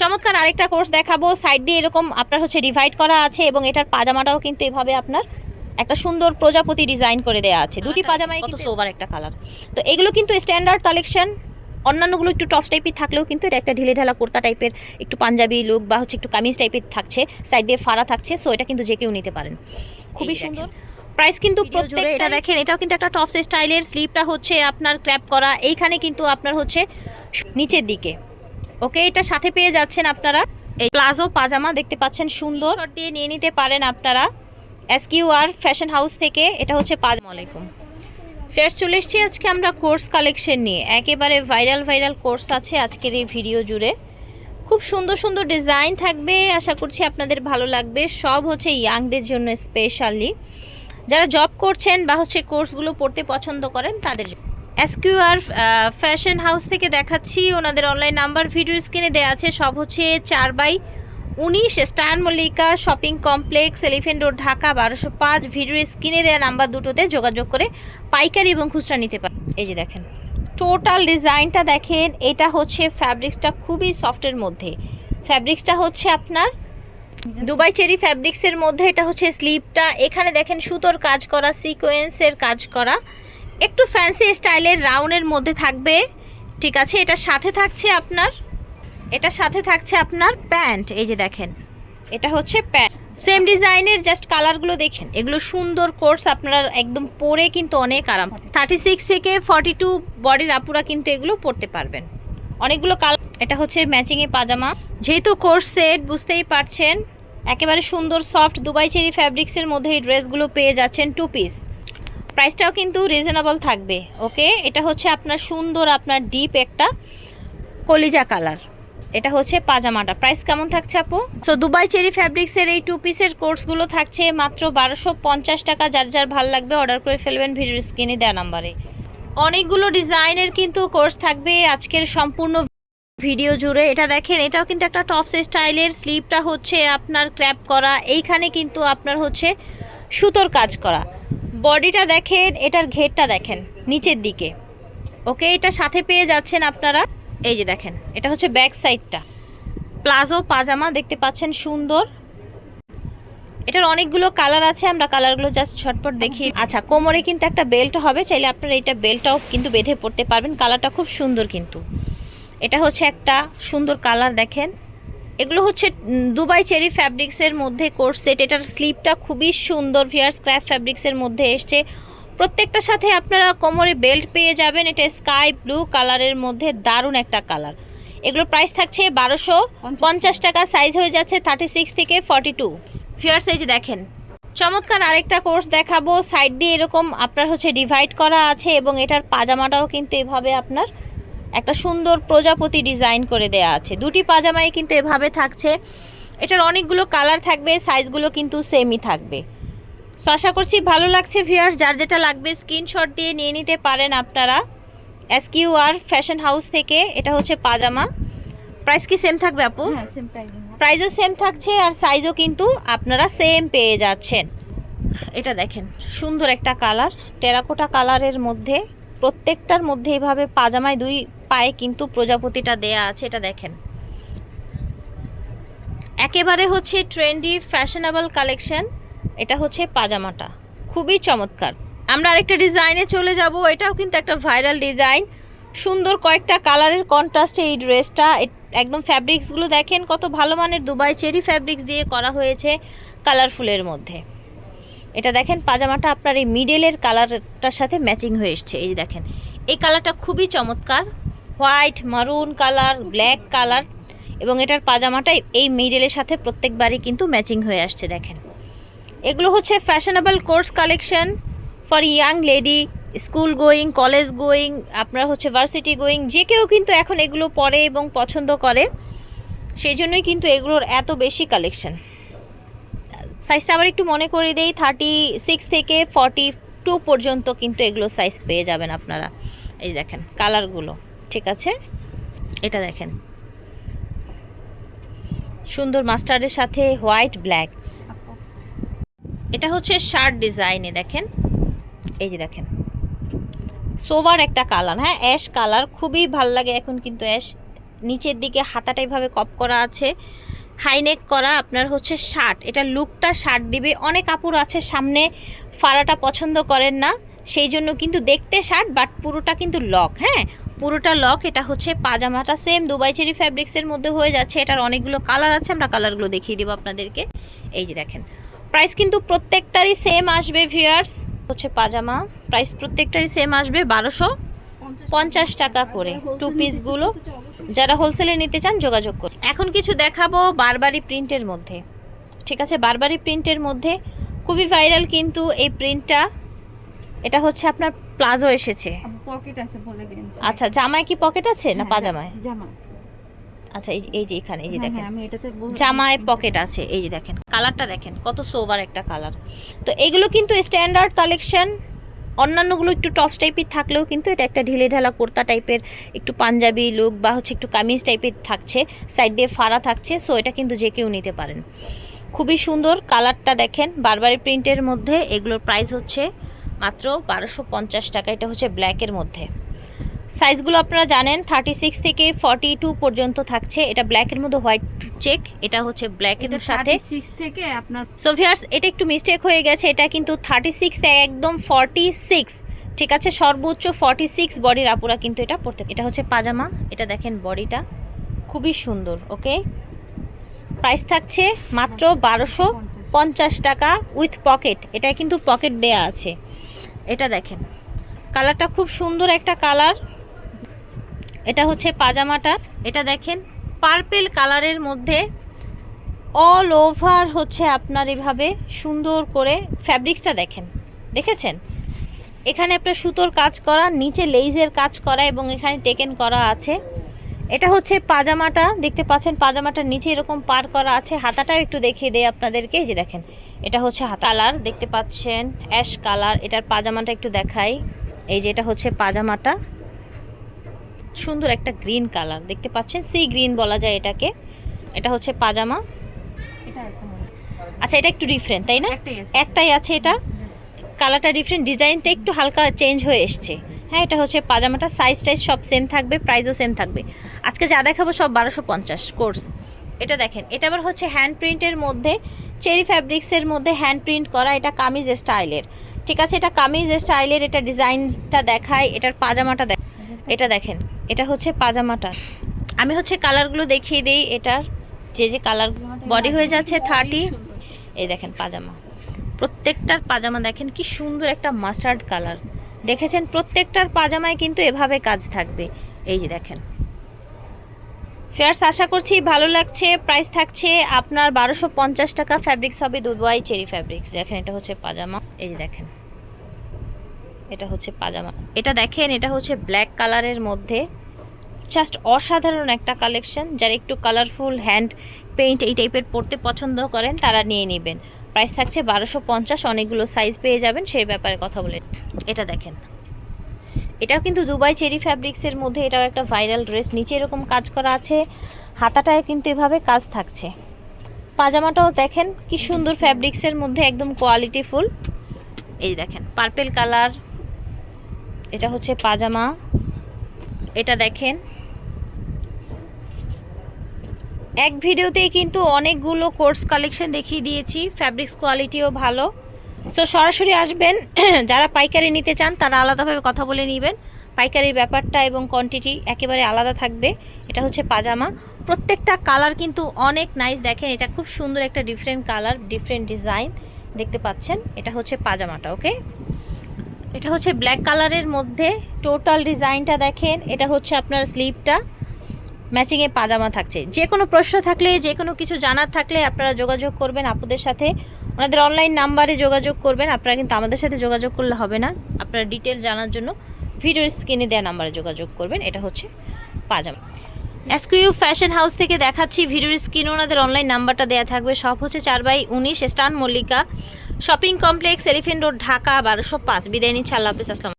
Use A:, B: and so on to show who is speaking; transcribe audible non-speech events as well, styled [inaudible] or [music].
A: চমৎকার আরেকটা কোর্স দেখাবো। সাইড দিয়ে এরকম আপনার হচ্ছে ডিভাইড করা আছে এবং এটার পাজামাটাও কিন্তু এভাবে আপনার একটা সুন্দর প্রজাপতি ডিজাইন করে দেওয়া আছে। দুটি পাজামায় কিন্তু সোভার একটা কালার তো এগুলো কিন্তু স্ট্যান্ডার্ড কালেকশন অন্যান্যগুলো একটু টপস টাইপের থাকলেও কিন্তু এটা একটা ঢিলে ঢালা কুর্তা টাইপের একটু পাঞ্জাবি লুক বা হচ্ছে একটু কামিজ টাইপের থাকছে। সাইড দিয়ে ফাড়া থাকছে সো এটা কিন্তু যে কেউ নিতে পারেন। খুবই সুন্দর। প্রাইস কিন্তু জুড়ে এটা দেখেন এটাও কিন্তু একটা টপস স্টাইলের স্লিপটা হচ্ছে আপনার ক্র্যাপ করা। এইখানে কিন্তু আপনার হচ্ছে নিচের দিকে। ওকে এটা সাথে পেয়ে যাচ্ছেন আপনারা। এই প্লাজো পাজামা দেখতে পাচ্ছেন সুন্দর। শর্ট দিয়ে নিয়ে নিতে পারেন আপনারা। এসকিউআর ফ্যাশন হাউস থেকে এটা হচ্ছে পাজামা। আলাইকুম ফের চলে এসেছি আজকে আমরা কোর্স কালেকশন নিয়ে। একেবারে ভাইরাল ভাইরাল কোর্স আছে আজকের এই ভিডিও জুড়ে। খুব সুন্দর সুন্দর ডিজাইন থাকবে আশা করছি আপনাদের ভালো লাগবে। সব হচ্ছে ইয়াংদের জন্য স্পেশালি যারা জব করছেন বা হচ্ছে কোর্সগুলো পড়তে পছন্দ করেন তাদের এসকিউআর ফ্যাশন হাউস থেকে দেখাচ্ছি। ওনাদের অনলাইন নাম্বার ভিডিও স্ক্রিনে দেওয়া আছে। সব হচ্ছে চার বাই উনিশ, star Mallika shopping complex, elephant road, Dhaka, বারোশো পাঁচ। ভিডিও স্ক্রিনে দেওয়া নাম্বার দুটোতে যোগাযোগ করে পাইকারি এবং খুচরা নিতে পারেন এই যে দেখেন। টোটাল ডিজাইনটা দেখেন, এটা হচ্ছে ফ্যাব্রিক্সটা খুবই সফটের মধ্যে। ফ্যাব্রিক্সটা হচ্ছে আপনার দুবাই চেরি ফ্যাব্রিক্সের মধ্যে, এটা হচ্ছে স্লিপটা এখানে দেখেন সুতোর কাজ করা সিকোয়েন্সের কাজ করা। একটু ফ্যান্সি স্টাইলের রাউন্ডের মধ্যে থাকবে। ঠিক আছে, এটার সাথে থাকছে আপনার, এটার সাথে থাকছে আপনার প্যান্ট এই যে দেখেন, এটা হচ্ছে প্যান্ট সেম ডিজাইনের জাস্ট কালারগুলো দেখেন, এগুলো সুন্দর কোর্স আপনারা একদম পরে কিন্তু অনেক আরাম থার্টি সিক্স থেকে ফর্টি টু বডির আপুরা কিন্তু এগুলো পরতে পারবেন। অনেকগুলো কালার এটা হচ্ছে ম্যাচিংয়ে পাজামা। যেহেতু কোর্স সেট বুঝতেই পারছেন, একেবারে সুন্দর সফট দুবাই চেরি ফ্যাব্রিক্সের মধ্যে এই ড্রেসগুলো পেয়ে যাচ্ছেন টু পিস প্রাইসটাও কিন্তু রিজনেবল থাকবে ওকে এটা হচ্ছে আপনার সুন্দর, আপনার ডিপ একটা কলিজা কালার এটা হচ্ছে পাজামাটা। প্রাইস কেমন থাকছে আপু? সো দুবাই চেরি ফ্যাব্রিক্সের এই টু পিসের কোর্সগুলো থাকছে মাত্র বারোশো পঞ্চাশ টাকা। যার যার ভালো লাগবে অর্ডার করে ফেলবেন ভিডিও স্ক্রিনে দেওয়া নাম্বারে অনেকগুলো ডিজাইনের কিন্তু কোর্স থাকবে আজকের সম্পূর্ণ ভিডিও জুড়ে। এটা দেখেন, এটাও কিন্তু একটা টপস স্টাইলের স্লিপটা হচ্ছে আপনার ক্র্যাপ করা। এইখানে কিন্তু আপনার হচ্ছে সুতোর কাজ করা। বডিটা দেখেন, এটার ঘেরটা দেখেন, নিচের দিকে। ওকে, এটা সাথে পেয়ে যাচ্ছেন আপনারা। এই যে দেখেন, এটা হচ্ছে ব্যাক সাইডটা। প্লাজো, পাজামা, দেখতে পাচ্ছেন, সুন্দর। এটার অনেকগুলো কালার আছে, আমরা কালারগুলো জাস্ট ঝটপট দেখি। আচ্ছা কোমরে কিন্তু একটা বেল্ট হবে, চাইলে আপনারা এটা বেল্টটাও কিন্তু বেঁধে পড়তে পারবেন। কালারটা খুব সুন্দর কিন্তু। এটা হচ্ছে একটা সুন্দর কালার, দেখেন। এগুলো হচ্ছে দুবাই চেরি ফ্যাব্রিক্সের মধ্যে কোর্স সেট এটার স্লিপটা খুবই সুন্দর ভিয়ার স্ক্র্যাপ ফ্যাব্রিক্সের মধ্যে এসছে। প্রত্যেকটার সাথে আপনারা কোমরে বেল্ট পেয়ে যাবেন। এটা স্কাই ব্লু কালারের মধ্যে দারুণ একটা কালার এগুলো প্রাইস থাকছে বারোশো পঞ্চাশ টাকা সাইজ হয়ে যাচ্ছে থার্টি সিক্স থেকে ফর্টি টু ফিয়ার সাইজ দেখেন, চমৎকার আরেকটা কোর্স দেখাবো। সাইড দিয়ে এরকম আপনার হচ্ছে ডিভাইড করা আছে এবং এটার পাজামাটাও কিন্তু এভাবে আপনার একটা সুন্দর প্রজাপতি ডিজাইন করে দেয়া আছে। দুটি পাজামাই কিন্তু এভাবে থাকছে। এটার অনেকগুলো কালার থাকবে সাইজগুলো কিন্তু সেমই থাকবে। সো আশা করছি ভালো লাগছে ভিউয়ার্স যার যেটা লাগবে স্ক্রিনশট দিয়ে নিয়ে নিতে পারেন আপনারা। এসকিউ আর ফ্যাশন হাউস থেকে এটা হচ্ছে পাজামা। প্রাইস কি সেম থাকবে আপু?
B: হ্যাঁ
A: প্রাইসও সেম থাকছে আর সাইজও কিন্তু আপনারা সেম পেয়ে যাচ্ছেন। এটা দেখেন সুন্দর একটা কালার। টেরাকোটা কালারের মধ্যে প্রত্যেকটার মধ্যে এভাবে পাজামায় দুই পায়ে কিন্তু প্রজাপতিটা দেয়া আছে, এটা দেখেন। একেবারে হচ্ছে ট্রেন্ডি, ফ্যাশনেবল কালেকশন, এটা হচ্ছে পাজামাটা। খুবই চমৎকার। আমরা আরেকটা ডিজাইনে চলে যাব, এটাও কিন্তু একটা ভাইরাল ডিজাইন। সুন্দর কয়েকটা কালারের কন্ট্রাস্টে এই ড্রেসটা একদম ফ্যাব্রিক্সগুলো দেখেন, কত ভালো মানের দুবাই চেরি ফ্যাব্রিক্স দিয়ে করা হয়েছে কালারফুলের মধ্যে। এটা দেখেন, পাজামাটা আপনার এই মিডেলের কালারটার সাথে ম্যাচিং হয়ে এসছে, এই দেখেন। এই কালারটা খুবই চমৎকার। হোয়াইট, মারুন কালার, ব্ল্যাক কালার এবং এটার পাজামাটা এই মিডেলের সাথে প্রত্যেকবারই কিন্তু ম্যাচিং হয়ে আসছে, দেখেন। এগুলো হচ্ছে fashionable course collection for young lady, school going, college going, আপনার হচ্ছে ভার্সিটি গোয়িং, যে কেউ কিন্তু এখন এগুলো পরে এবং পছন্দ করে, সেই জন্যই কিন্তু এগুলোর এত বেশি কালেকশন। সাইজটা আবার একটু মনে করে দেই থার্টি সিক্স থেকে ফর্টি টু পর্যন্ত কিন্তু এগুলো সাইজ পেয়ে যাবেন আপনারা। এই দেখেন, কালারগুলো। ঠিক আছে? এটা দেখেন। সুন্দর মাস্টারের সাথে হোয়াইট, ব্ল্যাক। এটা হচ্ছে শার্ট ডিজাইনে, দেখেন। এই যে দেখেন। সোভার একটা কালার হ্যাঁ? অ্যাশ কালার, খুবই ভালো লাগে এখন কিন্তু অ্যাশ। নিচের দিকে হাতাটা এভাবে কপ করা আছে। হাইনেক করা আপনার হচ্ছে শার্ট। এটা লুকটা শার্ট দিবে। অনেক কাপড় আছে সামনে ফাড়াটা পছন্দ করেন না। সেই জন্য কিন্তু দেখতে শার্ট, বাট পুরোটা কিন্তু লক হ্যাঁ? পুরোটা লক, এটা হচ্ছে পাজামাটা সেম দুবাই চেরি ফ্যাব্রিক্সের মধ্যে হয়ে যাচ্ছে। এটার অনেকগুলো কালার আছে, আমরা কালারগুলো দেখিয়ে দেবো আপনাদেরকে। এই যে দেখেন প্রাইস কিন্তু প্রত্যেকটারই সেম আসবে ভিউয়ার্স হচ্ছে পাজামা প্রাইস প্রত্যেকটারই সেম আসবে, বারোশো পঞ্চাশ টাকা করে টু পিসগুলো যারা হোলসেলে নিতে চান, যোগাযোগ করুন। এখন কিছু দেখাবো বারবারি প্রিন্টের মধ্যে। ঠিক আছে বারবারি প্রিন্টের মধ্যে। খুবই ভাইরাল কিন্তু এই প্রিন্টটা এটা হচ্ছে আপনার প্লাজো এসেছে।
B: পকেট আছে বলে দিন।
A: আচ্ছা জামায় কি পকেট আছে না
B: হ্যাঁ,
A: পাজামায়?
B: জামা
A: আচ্ছা এই যে- এখানে এই যে
B: হ্যাঁ,
A: দেখেন।
B: হ্যাঁ,
A: জামায় পকেট আছে এই যে দেখেন। কালারটা দেখেন কত সোভার একটা কালার তো এগুলো কিন্তু স্ট্যান্ডার্ড কালেকশন অন্যান্যগুলো একটু টপস টাইপের থাকলেও কিন্তু এটা একটা ঢিলে ঢালা কুর্তা টাইপের একটু পাঞ্জাবি লুক বা হচ্ছে একটু কামিজ টাইপের থাকছে। সাইড দিয়ে ফাড়া থাকছে সো এটা কিন্তু যে কেউ নিতে পারেন। খুবই সুন্দর কালারটা দেখেন বারবারি প্রিন্টের মধ্যে। এগুলোর প্রাইস হচ্ছে মাত্র বারোশো পঞ্চাশ টাকা। এটা হচ্ছে ব্ল্যাকের মধ্যে। সাইজগুলো আপনারা জানেন থার্টি সিক্স থেকে ফর্টি টু পর্যন্ত থাকছে। এটা ব্ল্যাকের মধ্যে হোয়াইট চেক এটা হচ্ছে ব্ল্যাকের সাথে।
B: 36 থেকে আপনার
A: সো ভিউয়ার্স এটা একটু মিস্টেক হয়ে গেছে এটা কিন্তু থার্টি সিক্স একদম ফর্টি সিক্স ঠিক আছে সর্বোচ্চ ফর্টি সিক্স বডির আপুরা কিন্তু এটা পড়তে এটা হচ্ছে পাজামা এটা দেখেন বডিটা। খুবই সুন্দর ওকে? প্রাইস থাকছে মাত্র বারোশো পঞ্চাশ টাকা উইথ পকেট এটা কিন্তু পকেট দেয়া আছে। এটা দেখেন। কালারটা খুব সুন্দর একটা কালার। এটা হচ্ছে পাজামাটা। এটা দেখেন পার্পেল কালারের মধ্যে অল ওভার হচ্ছে আপনার এভাবে সুন্দর করে ফ্যাব্রিক্সটা দেখেন। দেখেছেন? এখানে আপনার সুতোর কাজ করা, নিচে লেইজের কাজ করা এবং এখানে টেকেন করা আছে। এটা হচ্ছে পাজামাটা, দেখতে পাচ্ছেন পাজামাটার নিচে এরকম পার করা আছে। হাতাটাও একটু দেখিয়ে দেয় আপনাদেরকে, এই যে দেখেন। এটা হচ্ছে কালার দেখতে পাচ্ছেন অ্যাশ কালার। এটার পাজামাটা একটু দেখাই। এই যে এটা হচ্ছে পাজামাটা। সুন্দর একটা গ্রিন কালার দেখতে পাচ্ছেন? সি গ্রিন বলা যায় এটাকে। এটা হচ্ছে পাজামা। আচ্ছা এটা একটু ডিফারেন্ট তাই না?
B: একটাই আছে।
A: একটাই আছে এটা। কালারটা ডিফারেন্ট ডিজাইনটা একটু হালকা চেঞ্জ হয়ে এসছে। হ্যাঁ এটা হচ্ছে পাজামাটা সাইজ টাইজ সব সেম থাকবে প্রাইসও সেম থাকবে। আজকে যা দেখাবো সব বারোশো পঞ্চাশ কোর্স এটা দেখেন এটা আবার হচ্ছে হ্যান্ড প্রিন্টের মধ্যে। চেরি ফ্যাব্রিক্সের মধ্যে হ্যান্ড প্রিন্ট করা এটা কামিজ স্টাইলের। ঠিক আছে? এটা কামিজ স্টাইলের এটা ডিজাইনটা দেখায়, এটার পাজামাটা দেখ এটা দেখেন, এটা হচ্ছে পাজামাটা। আমি হচ্ছে কালারগুলো দেখিয়ে দিই, এটার যে যে কালার বডি হয়ে যাচ্ছে থার্টি। এই দেখেন পাজামা। প্রত্যেকটার পাজামা দেখেন কি সুন্দর একটা মাস্টার্ড কালার। দেখেছেন? প্রত্যেকটার পাজামায় কিন্তু এভাবে কাজ থাকবে। এই যে দেখেন। ফেয়ার্স, আশা করছি ভালো লাগছে প্রাইস থাকছে আপনার বারোশো পঞ্চাশ টাকা ফ্যাব্রিক্স হবে দুবাই চেরি ফ্যাব্রিক্স দেখেন, এটা হচ্ছে পাজামা। এই যে দেখেন, এটা হচ্ছে পাজামা। এটা দেখেন, এটা হচ্ছে ব্ল্যাক কালারের মধ্যে। জাস্ট অসাধারণ একটা কালেকশন যারা একটু কালারফুল হ্যান্ড পেইন্ট এই টাইপের পড়তে পছন্দ করেন, তারা নিয়ে নেবেন। প্রাইস থাকছে বারোশো পঞ্চাশ, অনেকগুলো সাইজ পেয়ে যাবেন, সেই ব্যাপারে কথা বলে এটা দেখেন এটাও কিন্তু দুবাই চেরি ফ্যাব্রিক্সের মধ্যে, এটাও একটা ভাইরাল ড্রেস নিচে এরকম কাজ করা আছে, হাতাটায় কিন্তু এভাবে কাজ থাকছে। পাজামাটাও দেখেন কি সুন্দর ফ্যাব্রিক্সের মধ্যে, একদম কোয়ালিটি ফুল এই দেখেন পার্পেল কালার এটা হচ্ছে পাজামা। এটা দেখেন, এক ভিডিওতেই কিন্তু অনেকগুলো কোর্স কালেকশন দেখিয়ে দিয়েছি ফ্যাব্রিক্স কোয়ালিটিও ভালো। সো সরাসরি আসবেন, [clears throat] যারা পাইকারি নিতে চান, তারা আলাদাভাবে কথা বলে নেবেন। পাইকারির ব্যাপারটা এবং কোয়ান্টিটি একেবারে আলাদা থাকবে। এটা হচ্ছে পাজামা। প্রত্যেকটা কালার কিন্তু অনেক নাইস দেখেন। এটা খুব সুন্দর একটা ডিফারেন্ট কালার ডিফারেন্ট ডিজাইন দেখতে পাচ্ছেন? এটা হচ্ছে পাজামাটা ওকে এটা হচ্ছে ব্ল্যাক কালারের মধ্যে টোটাল ডিজাইনটা দেখেন। এটা হচ্ছে আপনার স্লিপটা ম্যাচিংয়ে পাজামা থাকছে। যে কোনো প্রশ্ন থাকলে, যে কোনো কিছু জানার থাকলে আপনারা যোগাযোগ করবেন আপুদের সাথে। ওনাদের অনলাইন নাম্বারে যোগাযোগ করবেন। আপনারা কিন্তু আমাদের সাথে যোগাযোগ করলে হবে না। আপনারা ডিটেল জানার জন্য ভিডিওর স্ক্রিনে দেওয়া নাম্বারে যোগাযোগ করবেন। এটা হচ্ছে পাজামা। এসকিউ ফ্যাশন হাউস থেকে দেখাচ্ছি ভিডিওর স্ক্রিনে ওনাদের অনলাইন নাম্বারটা দেওয়া থাকবে। সব হচ্ছে চার বাই উনিশ, স্টান Mallika shopping complex elephant road Dhaka, বারোশো পাঁচ। বিদায় নিচ্ছে। আল্লাহ হাফিজ। আসসালাম